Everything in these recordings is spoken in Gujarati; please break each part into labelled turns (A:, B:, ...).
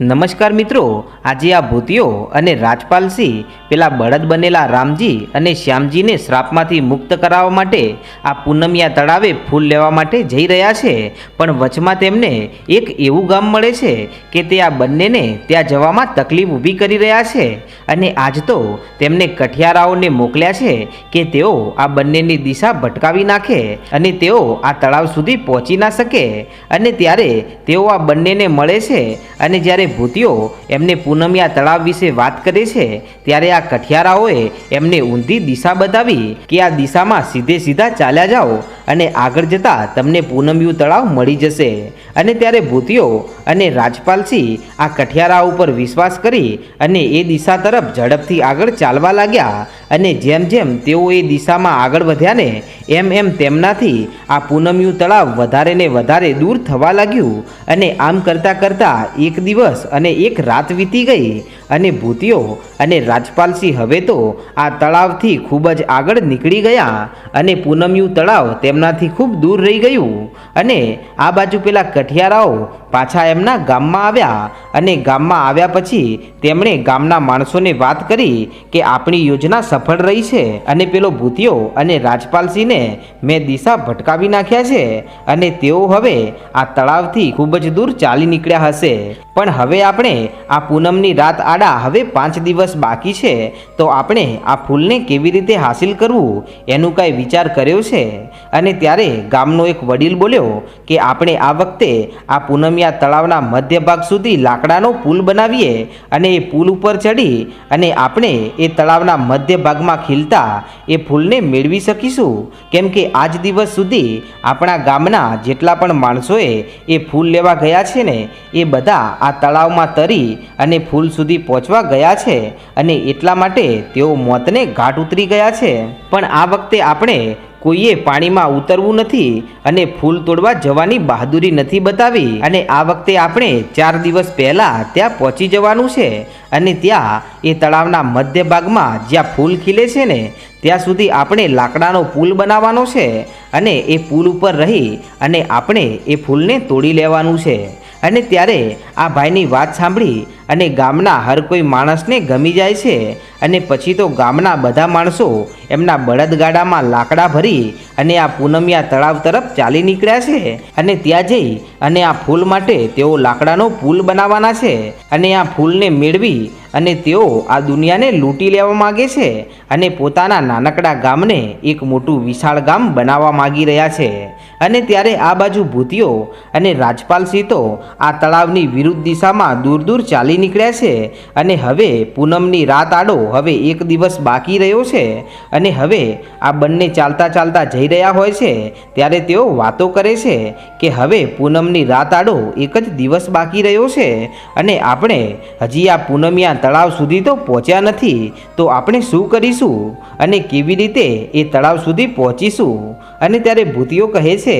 A: નમસ્કાર મિત્રો, આજે આ ભૂતિયો અને રાજપાલસિંહ પેલા બળદ બનેલા રામજી અને શ્યામજીને શ્રાપમાંથી મુક્ત કરાવવા માટે આ પૂનમિયા તળાવે ફૂલ લેવા માટે જઈ રહ્યા છે. પણ વચમાં તેમને એક એવું ગામ મળે છે કે તે આ બંનેને ત્યાં જવામાં તકલીફ ઊભી કરી રહ્યા છે. અને આજ તો તેમને કઠિયારાઓને મોકલ્યા છે કે તેઓ આ બંનેની દિશા ભટકાવી નાખે અને તેઓ આ તળાવ સુધી પહોંચી ના શકે. અને ત્યારે તેઓ આ બંનેને મળે છે અને જ્યારે ભૂતિયો એમને પૂનમિયા તળાવ વિશે વાત કરે છે, ત્યારે આ કઠિયારાઓએ એમને ઊંધી દિશા બતાવી કે આ દિશામાં સીધે સીધા ચાલ્યા જાઓ અને આગળ જતાં તમને પૂનમિયું તળાવ મળી જશે. અને ત્યારે ભૂતિયો અને રાજપાલસિંહ આ કઠિયારા ઉપર વિશ્વાસ કરી અને એ દિશા તરફ ઝડપથી આગળ ચાલવા લાગ્યા. અને જેમ જેમ તેઓ એ દિશામાં આગળ વધ્યા ને, એમ એમ તેમનાથી આ પૂનમિયું તળાવ વધારે ને વધારે દૂર થવા લાગ્યું. અને આમ કરતાં કરતાં એક દિવસ અને એક રાત વીતી ગઈ. અને ભૂતિયો અને રાજપાલસિંહ હવે તો આ તળાવથી ખૂબ જ આગળ નીકળી ગયા અને પૂનમ્યું તળાવ તેમનાથી ખૂબ દૂર રહી ગયું. અને આ બાજુ પેલા કઠિયારાઓ પાછા એમના ગામમાં આવ્યા અને ગામમાં આવ્યા પછી તેમણે ગામના માણસોને વાત કરી કે આપણી યોજના સફળ રહી છે અને પેલો ભૂતિયો અને રાજપાલસિંહને મેં દિશા ભટકાવી નાખ્યા છે અને તેઓ હવે આ તળાવથી ખૂબ જ દૂર ચાલી નીકળ્યા હશે. પણ હવે આપણે આ પૂનમની રાત આડા હવે પાંચ દિવસ બાકી છે, તો આપણે આ ફૂલને કેવી રીતે હાસિલ કરવું એનું કાંઈ વિચાર કર્યો છે? અને ત્યારે ગામનો એક વડીલ બોલ્યો કે આપણે આ વખતે આ પૂનમિયા તળાવના મધ્ય ભાગ સુધી લાકડાનો પુલ બનાવીએ અને એ પુલ ઉપર ચડી અને આપણે એ તળાવના મધ્ય ભાગમાં ખીલતા એ ફૂલને મેળવી શકીશું. કેમ કે આજ દિવસ સુધી આપણા ગામના જેટલા પણ માણસોએ એ ફૂલ લેવા ગયા છે ને, એ બધા આ તળાવમાં તરી અને ફૂલ સુધી પહોંચવા ગયા છે અને એટલા માટે તેઓ મોતને ઘાટ ઉતરી ગયા છે. પણ આ વખતે આપણે કોઈએ પાણીમાં ઉતરવું નથી અને ફૂલ તોડવા જવાની બહાદુરી નથી બતાવી. અને આ વખતે આપણે ચાર દિવસ પહેલાં ત્યાં પહોંચી જવાનું છે અને ત્યાં એ તળાવના મધ્ય ભાગમાં જ્યાં ફૂલ ખીલે છે ને, ત્યાં સુધી આપણે લાકડાનો પુલ બનાવવાનો છે અને એ પુલ ઉપર રહી અને આપણે એ ફૂલને તોડી લેવાનું છે. અને ત્યારે આ ભાઈની વાત સાંભળી અને ગામના હર કોઈ માણસને ગમી જાય છે અને પછી તો ગામના બધા માણસો એમના બળદગાડામાં લાકડા ભરી અને આ પૂનમિયા તળાવ તરફ ચાલી નીકળ્યા છે. અને ત્યાં જઈ અને આ ફૂલ માટે તેઓ લાકડાનો પુલ બનાવવાના છે અને આ ફૂલને મેળવી અને તેઓ આ દુનિયાને લૂંટી લેવા માગે છે અને પોતાના નાનકડા ગામને એક મોટું વિશાળ ગામ બનાવવા માગી રહ્યા છે. અને ત્યારે આ બાજુ ભૂતિયો અને રાજપાલસિંહ તો આ તળાવની વિરુદ્ધ દિશામાં દૂર દૂર ચાલી નીકળ્યા છે અને હવે પૂનમની રાત આડો હવે એક દિવસ બાકી રહ્યો છે અને હવે આ બંને ચાલતા ચાલતા જઈ રહ્યા હોય છે, ત્યારે તેઓ વાતો કરે છે કે હવે પૂનમની રાત આડો એક જ દિવસ બાકી રહ્યો છે અને આપણે હજી આ પૂનમિયા તળાવ સુધી તો પહોંચ્યા નથી, તો આપણે શું કરીશું? અને કેવી રીતે એ તળાવ સુધી પહોંચીશું? અને ત્યારે ભૂતિઓ કહે છે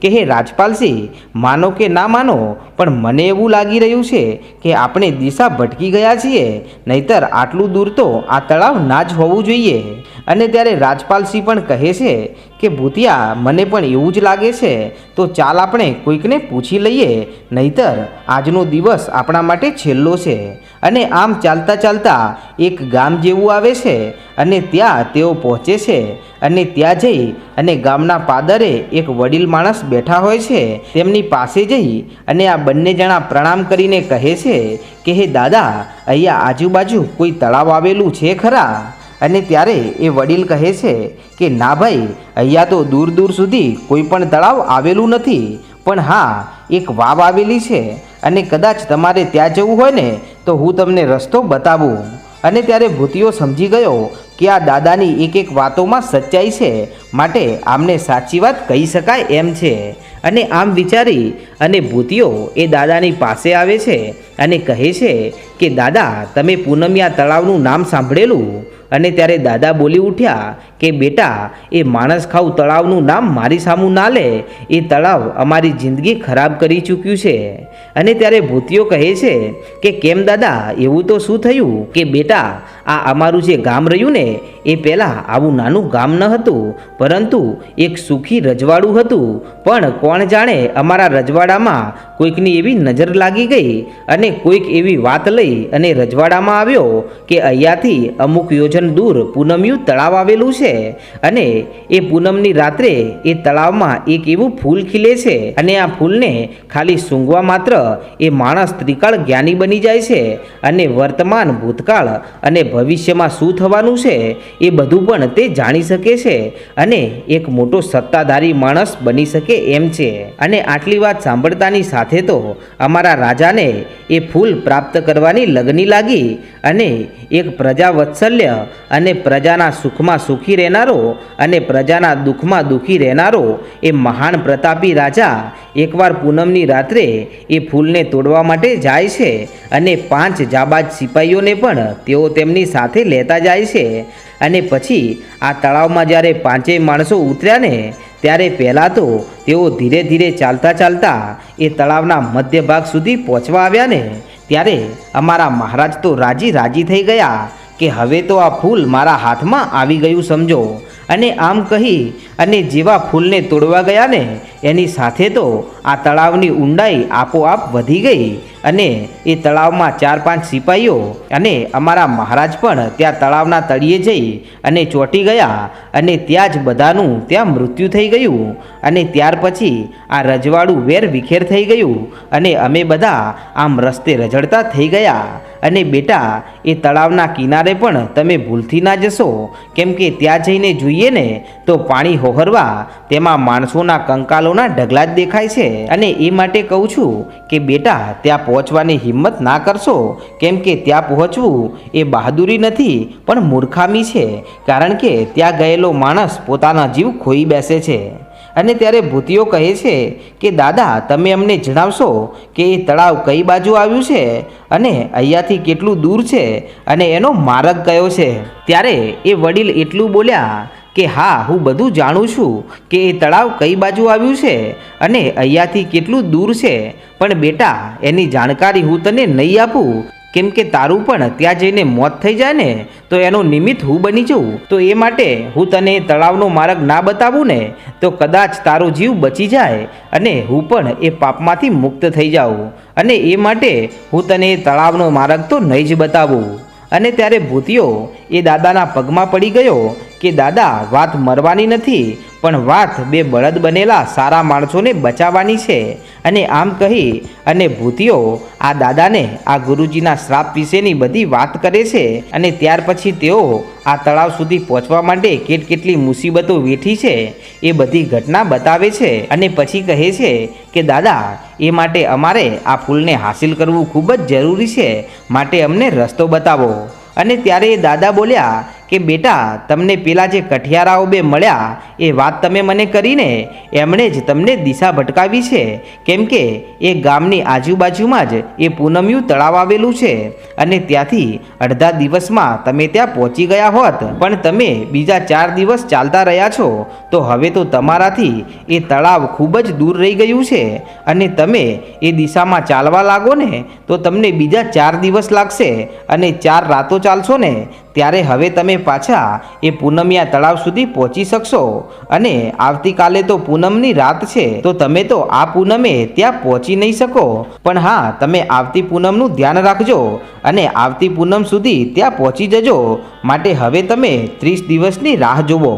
A: કે, હે રાજપાલસિંહ, માનો કે ના માનો, પણ મને એવું લાગી રહ્યું છે કે આપણે દિશા ભટકી ગયા છીએ, નહીતર આટલું દૂર તો આ તળાવ ના જ હોવું જોઈએ. અને ત્યારે રાજપાલસિંહ પણ કહે છે કે, ભૂતિયા, મને પણ એવું જ લાગે છે, તો ચાલ આપણે કોઈકને પૂછી લઈએ, નહીતર આજનો દિવસ આપણા માટે છેલ્લો છે. અને આમ ચાલતા ચાલતા એક ગામ જેવું આવે છે અને ત્યાં તેઓ પહોંચે છે અને ત્યાં જઈ અને ગામના પાદરે એક વડીલ માણસ બેઠા હોય છે. તેમની પાસે જઈ અને આ બંને જણા પ્રણામ કરીને કહે છે કે, હે દાદા, અહીંયા આજુબાજુ કોઈ તળાવ આવેલું છે ખરા? અને ત્યારે એ વડીલ કહે છે કે, ના ભાઈ, અહીંયા તો દૂર દૂર સુધી કોઈ પણ તળાવ આવેલું નથી. પણ હા, એક વાવ આવેલી છે અને કદાચ તમારે ત્યાં જવું હોય ને, તો હું તમને રસ્તો બતાવું. અને ત્યારે ભૂતિયો સમજી ગયો કે આ દાદાની એક એક વાતોમાં સચ્ચાઈ છે. માટે આમને સાચી વાત કહી શકાય એમ છે. અને આમ વિચારી અને ભૂતિયો એ દાદાની પાસે આવે છે અને કહે છે કે, દાદા, તમે પૂનમિયા તળાવનું નામ સાંભળેલું? અને ત્યારે દાદા બોલી ઉઠ્યા કે બેટા, એ માણસ ખાવ તળાવનું નામ મારી સામું ના લે. એ તળાવ અમારી જિંદગી ખરાબ કરી ચૂક્યું છે. અને ત્યારે ભૂતિયો કહે છે કે, કેમ દાદા, એવું તો શું થયું? કે બેટા, આ અમારું જે ગામ રહ્યું ને, એ પહેલાં આવું નાનું ગામ ન હતું. પરંતુ એક સુખી રજવાડું હતું. પણ કોણ જાણે અમારા રજવાડામાં કોઈકની એવી નજર લાગી ગઈ અને કોઈક એવી વાત લઈ અને રજવાડામાં આવ્યો કે અહીંયાથી અમુક યોજન દૂર પૂનમયું તળાવ આવેલું છે. અને એ પૂનમની રાત્રે એ તળાવમાં એક એવું ફૂલ ખીલે છે અને આ ફૂલને ખાલી સૂંઘવા માત્ર એ માણસ ત્રિકાળ જ્ઞાની બની જાય છે અને વર્તમાન ભૂતકાળ અને ભવિષ્યમાં શું થવાનું છે એ બધું પણ તે જાણી શકે છે અને એક મોટો સત્તાધારી માણસ બની શકે એમ છે. અને આટલી વાત સાંભળતાની સાથે તો અમારા રાજાને એ ફૂલ પ્રાપ્ત કરવાની લગની લાગી અને એક પ્રજા વત્સલ્ય અને પ્રજાના સુખમાં સુખી રહેનારો અને પ્રજાના દુઃખમાં દુઃખી રહેનારો એ મહાન પ્રતાપી રાજા એકવાર પૂનમની રાત્રે એ ફૂલને તોડવા માટે જાય છે અને પાંચ જાબાજ સિપાહીઓને પણ તેઓ તેમની સાથે લેતા જાય છે. અને પછી આ તળાવમાં જ્યારે પાંચેય માણસો ઉતર્યા ને, ત્યારે પહેલાં તો તેઓ ધીરે ધીરે ચાલતા ચાલતા એ તળાવના મધ્ય ભાગ સુધી પહોંચવા આવ્યા ને, ત્યારે અમારા મહારાજ તો રાજી રાજી થઈ ગયા કે હવે તો આ ફૂલ મારા હાથમાં આવી ગયું સમજો. અને આમ કહી અને જેવા ફૂલને તોડવા ગયા ને એની સાથે તો આ તળાવની ઊંડાઈ આપોઆપ વધી ગઈ અને એ તળાવમાં ચાર પાંચ સિપાહીઓ અને અમારા મહારાજ પણ ત્યાં તળાવના તળિયે જઈ અને ચોંટી ગયા અને ત્યાં જ બધાનું ત્યાં મૃત્યુ થઈ ગયું અને ત્યાર પછી આ રજવાડું વેર વિખેર થઈ ગયું અને અમે બધા આમ રસ્તે રઝળતા થઈ ગયા અને બેટા, એ તળાવના કિનારે પણ તમે ભૂલથી ના જશો. કેમ કે ત્યાં જઈને જોઈએ ને, તો પાણી હોહરવા તેમાં માણસોના કંકાલોના ઢગલા જ દેખાય છે. અને એ માટે કહું છું કે બેટા, ત્યાં પહોંચવાની હિંમત ના કરશો. કેમ કે ત્યાં પહોંચવું એ બહાદુરી નથી, પણ મૂર્ખામી છે. કારણ કે ત્યાં ગયેલો માણસ પોતાના જીવ ખોઈ બેસે છે. અને ત્યારે ભૂતિઓ કહે છે કે, દાદા, તમે અમને જણાવશો કે એ તળાવ કઈ બાજુ આવ્યું છે? અને અહીંયાથી કેટલું દૂર છે? અને એનો માર્ગ કયો છે? ત્યારે એ વડીલ એટલું બોલ્યા કે હા, હું બધું જાણું છું કે એ તળાવ કઈ બાજુ આવ્યું છે અને અહીંયાથી કેટલું દૂર છે. પણ બેટા, એની જાણકારી હું તને નહીં આપું. કેમ કે તારું પણ ત્યાં જઈને મોત થઈ જાય ને, તો એનું નિમિત્ત હું બની જઉં. તો એ માટે હું તને તળાવનો માર્ગ ના બતાવું ને, તો કદાચ તારો જીવ બચી જાય અને હું પણ એ પાપમાંથી મુક્ત થઈ જાઉં. અને એ માટે હું તને તળાવનો માર્ગ તો નહીં જ બતાવું. અને ત્યારે ભૂતિયો એ દાદાના પગમાં પડી ગયો કે દાદા વાત મરવાની નથી પણ વાત બે બળદ બનેલા સારા માણસોને બચાવવાની છે. અને આમ કહી અને ભૂતિઓ આ દાદાને આ ગુરુજીના શ્રાપ વિશેની બધી વાત કરે છે. અને ત્યાર પછી તેઓ આ તળાવ સુધી પહોંચવા માટે કેટ કેટલી મુસીબતો વેઠી છે એ બધી ઘટના બતાવે છે. અને પછી કહે છે કે, દાદા, એ માટે અમારે આ ફૂલને હાસિલ કરવું ખૂબ જ જરૂરી છે. માટે અમને રસ્તો બતાવો. અને ત્યારે એ દાદા બોલ્યા કે બેટા, તમને પેલા જે કઠિયારાઓ બે મળ્યા, એ વાત તમે મને કરીને એમણે જ તમને દિશા ભટકાવી છે. કેમ કે એ ગામની આજુબાજુમાં જ એ પૂનમિયું તળાવ આવેલું છે અને ત્યાંથી અડધા દિવસમાં તમે ત્યાં પહોંચી ગયા હોત. પણ તમે બીજા ચાર દિવસ ચાલતા રહ્યા છો, તો હવે તો તમારાથી એ તળાવ ખૂબ જ દૂર રહી ગયું છે અને તમે એ દિશામાં ચાલવા લાગો ને તો તમને બીજા ચાર દિવસ લાગશે અને ચાર રાતો ચાલશો ને ત્યારે હવે તમે પાછા એ પૂનમિયા તળાવ સુધી પહોંચી શકશો. અને આવતીકાલે તો પૂનમની રાત છે, તો તમે તો આ પૂનમે ત્યાં પહોંચી નહીં શકો. પણ હા, તમે આવતી પૂનમનું ધ્યાન રાખજો અને આવતી પૂનમ સુધી ત્યાં પહોંચી જજો. માટે હવે તમે ત્રીસ દિવસની રાહ જુઓ.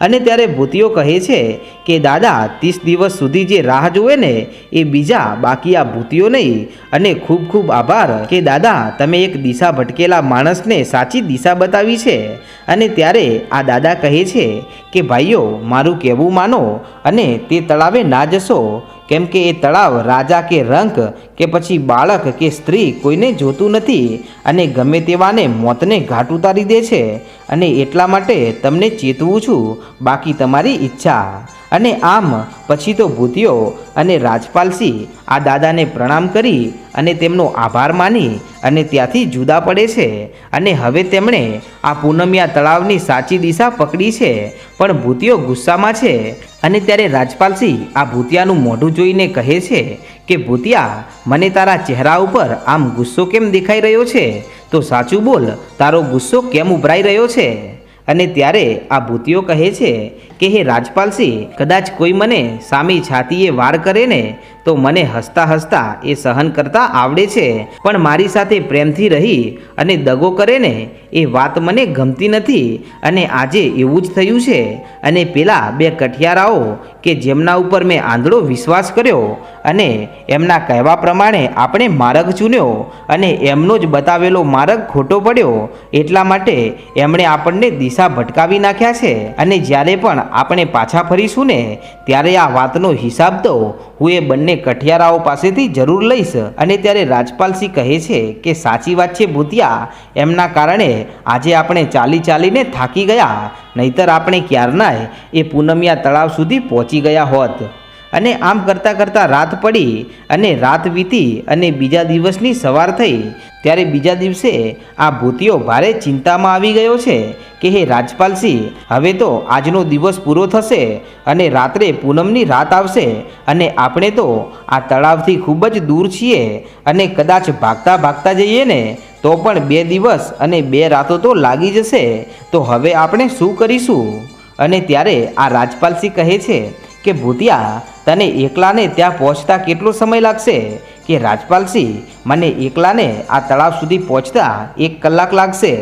A: અને ત્યારે ભૂતિઓ કહે છે કે, દાદા, ત્રીસ દિવસ સુધી જે રાહ જોવે ને, એ બીજા બાકી આ ભૂતિઓ નહીં. અને ખૂબ ખૂબ આભાર કે, દાદા, તમે એક દિશા ભટકેલા માણસને સાચી દિશા બતાવી છે. અને ત્યારે આ દાદા કહે છે કે, ભાઈઓ, મારું કહેવું માનો અને તે તળાવે ના જશો. કેમ કે એ તળાવ રાજા કે રંક કે પછી બાળક કે સ્ત્રી કોઈને જોતું નથી અને ગમે તેવાને મોતને ઘાટ ઉતારી દે છે અને એટલા માટે તમને ચેતવું છું. બાકી તમારી ઈચ્છા અને આમ પછી તો ભૂતિયો અને રાજપાલસિંહ આ દાદાને પ્રણામ કરી અને તેમનો આભાર માની અને ત્યાંથી જુદા પડે છે. અને હવે તેમણે આ પૂનમિયા તળાવની સાચી દિશા પકડી છે. પણ ભૂતિયો ગુસ્સામાં છે અને ત્યારે રાજપાલસિંહ આ ભૂતિયાનું મોઢું જોઈને કહે છે કે, ભૂતિયા, મને તારા ચહેરા ઉપર આમ ગુસ્સો કેમ દેખાઈ રહ્યો છે? તો સાચું બોલ, તારો ગુસ્સો કેમ ઉભરાઈ રહ્યો છે? અને ત્યારે આ ભૂતિયો કહે છે કે, હે રાજપાલસિંહ, કદાચ કોઈ મને સામી છાતીએ વાર કરે ને તો મને હસતા હસતા એ સહન કરતા આવડે છે. પણ મારી સાથે પ્રેમથી રહી અને દગો કરે ને, એ વાત મને ગમતી નથી અને આજે એવું જ થયું છે. અને પેલા બે કઠિયારાઓ કે જેમના ઉપર મેં આંધળો વિશ્વાસ કર્યો અને એમના કહેવા પ્રમાણે આપણે માર્ગ ચૂન્યો અને એમનો જ બતાવેલો માર્ગ ખોટો પડ્યો, એટલા માટે એમણે આપણને દિશા ભટકાવી નાખ્યા છે. અને જ્યારે પણ આપણે પાછા ફરીશું ને, ત્યારે આ વાતનો હિસાબ તો હું એ બંને કઠિયારાઓ પાસેથી જરૂર લઈશ અને ત્યારે રાજપાલસિંહ કહે છે કે સાચી વાત છે ભૂતિયા, એમના કારણે આજે આપણે ચાલી ચાલીને થાકી ગયા, નહીતર આપણે ક્યારનાય એ પૂનમિયા તળાવ સુધી પહોંચી ગયા હોત. અને આમ કરતાં કરતાં રાત પડી અને રાત વીતી અને બીજા દિવસની સવાર થઈ. ત્યારે બીજા દિવસે આ ભૂતિયો ભારે ચિંતામાં આવી ગયો છે કે હે રાજપાલસિંહ, હવે તો આજનો દિવસ પૂરો થશે અને રાત્રે પૂનમની રાત આવશે અને આપણે તો આ તળાવથી ખૂબ જ દૂર છીએ અને કદાચ ભાગતા ભાગતા જઈએ ને, તો પણ બે દિવસ અને બે રાતો તો લાગી જશે. તો હવે આપણે શું કરીશું? અને ત્યારે આ રાજપાલસિંહ કહે છે કે, ભૂતિયા તને એકલાને ત્યાં પહોંચતા કેટલો સમય લાગશે? કે રાજપાલસિંહ, મને એકલાને આ તળાવ સુધી પહોંચતા એક કલાક લાગશે?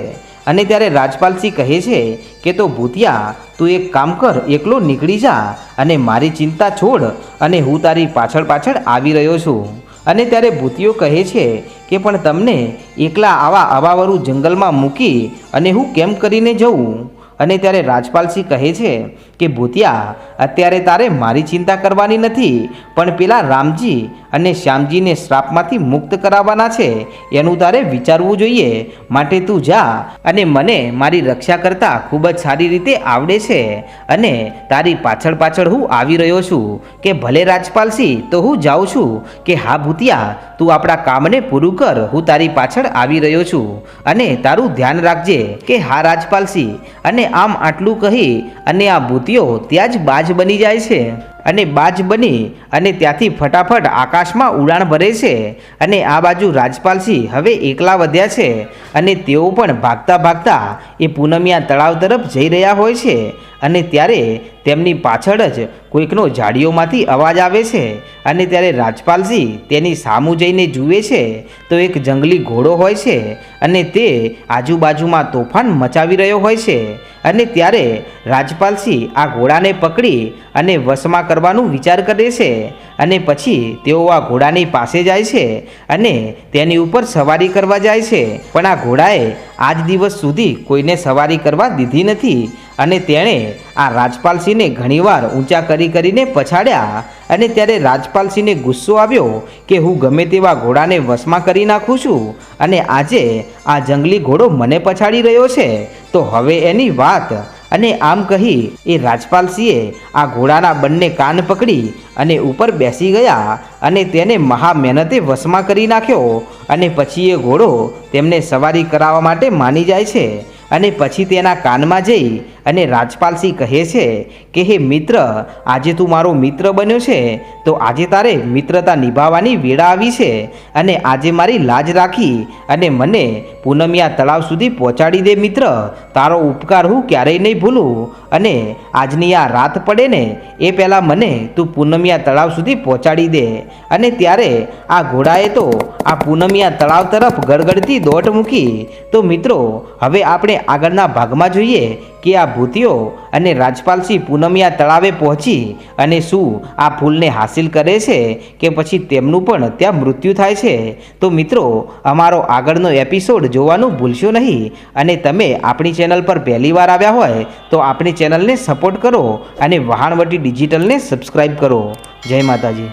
A: અને ત્યારે રાજપાલસિંહ કહે છે કે, તો ભૂતિયા, તું એક કામ કર, એકલો નીકળી જા અને મારી ચિંતા છોડ અને હું તારી પાછળ પાછળ આવી રહ્યો છું. અને ત્યારે ભૂતિયો કહે છે કે, પણ તમને એકલા આવા અવાવરું જંગલમાં મૂકી અને હું કેમ કરીને જઉં? અને ત્યારે રાજપાલસિંહ કહે છે કે, ભૂતિયા, અત્યારે તારે મારી ચિંતા કરવાની નથી, પણ પેલા રામજી અને શ્યામજીને શ્રાપમાંથી મુક્ત કરાવવાના છે. એનું તારે વિચારવું જોઈએ. માટે તું જા અને મને મારી રક્ષા કરતાં ખૂબ જ સારી રીતે આવડે છે. અને તારી પાછળ પાછળ હું આવી રહ્યો છું. કે ભલે રાજપાલસિંહ, તો હું જાઉં છું. કે હા, ભૂતિયા તું આપણા કામને પૂરું કર, હું તારી પાછળ આવી રહ્યો છું. અને તારું ધ્યાન રાખજે કે હા રાજપાલસિંહ અને આમ આટલું કહી, અને આ ભૂતિઓ ત્યાં જ બાજ બની જાય છે. અને બાજ બની, અને ત્યાંથી ફટાફટ આકાશમાં ઉડાણ ભરે છે. અને આ બાજુ રાજપાલસિંહ હવે એકલા વધ્યા છે. અને તેઓ પણ ભાગતા ભાગતા એ પૂનમિયા તળાવ તરફ જઈ રહ્યા હોય છે. અને ત્યારે તેમની પાછળ જ કોઈકનો ઝાડીઓમાંથી અવાજ આવે છે અને ત્યારે રાજપાલસિંહ તેની સામું જઈને જુએ છે તો એક જંગલી ઘોડો હોય છે અને તે આજુબાજુમાં તોફાન મચાવી રહ્યો હોય છે અને ત્યારે રાજપાલસિંહ આ ઘોડાને પકડી અને વશમાં કરવાનું વિચાર કરે છે અને પછી તેઓ આ ઘોડાની પાસે જાય છે અને તેની ઉપર સવારી કરવા જાય છે. પણ આ ઘોડાએ આજ દિવસ સુધી કોઈને સવારી કરવા દીધી નથી અને તેણે આ રાજપાલસિંહને ઘણીવાર ઊંચા કરી કરીને પછાડ્યા અને ત્યારે રાજપાલસિંહને ગુસ્સો આવ્યો કે હું ગમે તેવા ઘોડાને વશમાં કરી નાખું છું અને આજે આ જંગલી ઘોડો મને પછાડી રહ્યો છે. તો હવે એની વાત અને આમ કહી એ રાજપાલસિંહે આ ઘોડાના બંને કાન પકડી અને ઉપર બેસી ગયા અને તેને મહા મહેનતે વશમાં કરી નાખ્યો અને પછી એ ઘોડો તેમને સવારી કરાવવા માટે માની જાય છે અને પછી તેના કાનમાં જઈ અને રાજપાલસિંહ કહે છે કે, હે મિત્ર, આજે તું મારો મિત્ર બન્યો છે, તો આજે તારે મિત્રતા નિભાવવાની વેળા આવી છે અને આજે મારી લાજ રાખી અને મને પૂનમિયા તળાવ સુધી પહોંચાડી દે મિત્ર. તારો ઉપકાર હું ક્યારેય નહીં ભૂલું અને આજની આ રાત પડે ને, એ પહેલાં મને તું પૂનમિયા તળાવ સુધી પહોંચાડી દે. અને ત્યારે આ ઘોડાએ તો આ પૂનમિયા તળાવ તરફ ગડગડતી દોટ મૂકી. તો મિત્રો, હવે આપણે આગળના ભાગમાં જોઈએ કે આ ભૂતિયો અને રાજપાલસિંહ પૂનમિયા તળાવે પહોંચી અને શું આ ફૂલને હાસિલ કરે છે કે પછી તેમનું પણ ત્યાં મૃત્યુ થાય છે? તો મિત્રો, અમારો આગળનો એપિસોડ જોવાનું ભૂલશો નહીં અને તમે આપણી ચેનલ પર પહેલી વાર આવ્યા હોય તો આપણી ચેનલને સપોર્ટ કરો અને વહાણવટી ડિજિટલને સબસ્ક્રાઈબ કરો. જય માતાજી.